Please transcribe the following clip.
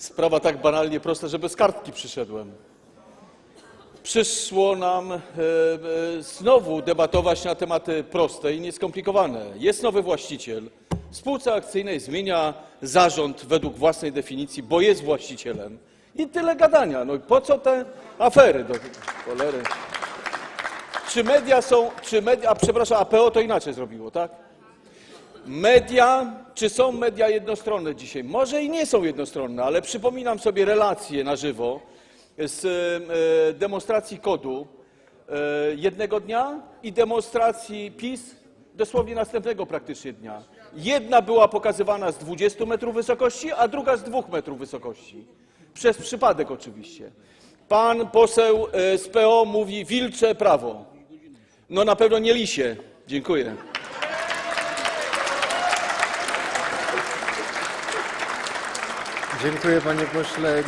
Sprawa tak banalnie prosta, że bez kartki przyszedłem. Przyszło nam e, e, znowu debatować na tematy proste i nieskomplikowane. Jest nowy właściciel. W spółce akcyjnej zmienia zarząd według własnej definicji, bo jest właścicielem. I tyle gadania. No i po co te afery do cholery? Czy media są, czy media, a przepraszam, APO to inaczej zrobiło, tak? Media, czy są media jednostronne dzisiaj? Może i nie są jednostronne, ale przypominam sobie relacje na żywo z e, demonstracji kodu e, jednego dnia i demonstracji PiS dosłownie następnego praktycznie dnia. Jedna była pokazywana z 20 metrów wysokości, a druga z 2 metrów wysokości. Przez przypadek oczywiście. Pan poseł e, z PO mówi wilcze prawo. No na pewno nie lisie. Dziękuję. Dziękuję panie pośle.